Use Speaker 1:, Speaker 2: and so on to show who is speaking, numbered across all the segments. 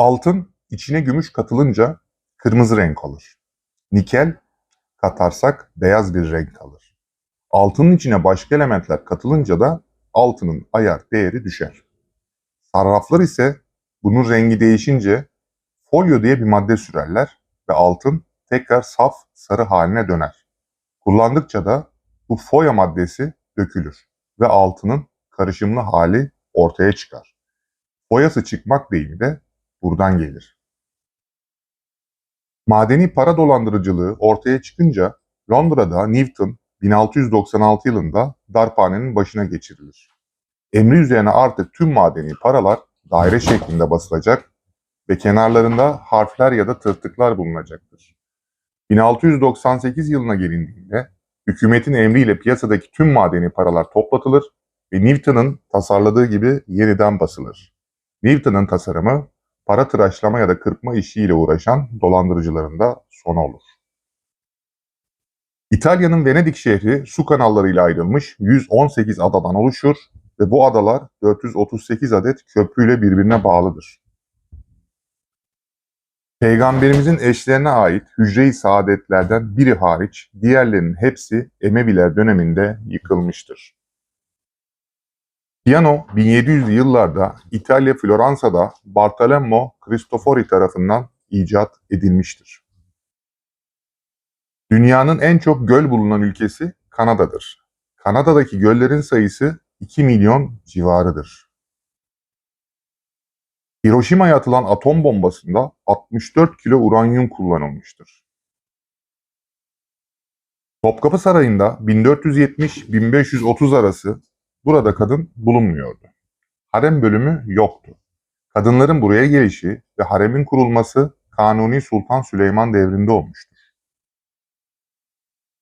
Speaker 1: Altın içine gümüş katılınca kırmızı renk alır. Nikel katarsak beyaz bir renk alır. Altının içine başka elementler katılınca da altının ayar değeri düşer. Sarraflar ise bunun rengi değişince folyo diye bir madde sürerler ve altın tekrar saf sarı haline döner. Kullandıkça da bu foya maddesi dökülür ve altının karışımlı hali ortaya çıkar. Foyası çıkmak deyimi de buradan gelir. Madeni para dolandırıcılığı ortaya çıkınca Londra'da Newton 1696 yılında darphanenin başına geçirilir. Emri üzerine artık tüm madeni paralar daire şeklinde basılacak ve kenarlarında harfler ya da tırtıklar bulunacaktır. 1698 yılına gelindiğinde hükümetin emriyle piyasadaki tüm madeni paralar toplatılır ve Newton'un tasarladığı gibi yeniden basılır. Newton'un tasarımı para tıraşlama ya da kırpma işiyle uğraşan dolandırıcıların da sonu olur. İtalya'nın Venedik şehri su kanallarıyla ayrılmış 118 adadan oluşur ve bu adalar 438 adet köprüyle birbirine bağlıdır. Peygamberimizin eşlerine ait hücre-i saadetlerden biri hariç diğerlerinin hepsi Emeviler döneminde yıkılmıştır. Piyano 1700'lü yıllarda İtalya Floransa'da Bartolomeo Cristofori tarafından icat edilmiştir. Dünyanın en çok göl bulunan ülkesi Kanada'dır. Kanada'daki göllerin sayısı 2 milyon civarıdır. Hiroşima'ya atılan atom bombasında 64 kilo uranyum kullanılmıştır. Topkapı Sarayı'nda 1470-1530 arası burada kadın bulunmuyordu. Harem bölümü yoktu. Kadınların buraya gelişi ve haremin kurulması Kanuni Sultan Süleyman devrinde olmuştur.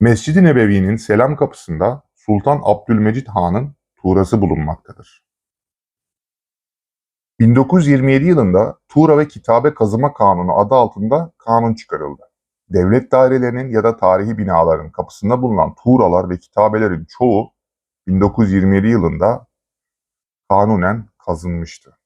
Speaker 1: Mescid-i Nebevi'nin selam kapısında Sultan Abdülmecit Han'ın tuğrası bulunmaktadır. 1927 yılında Tuğra ve Kitabe Kazıma Kanunu adı altında kanun çıkarıldı. Devlet dairelerinin ya da tarihi binaların kapısında bulunan tuğralar ve kitabelerin çoğu 1927 yılında kanunen kazınmıştı.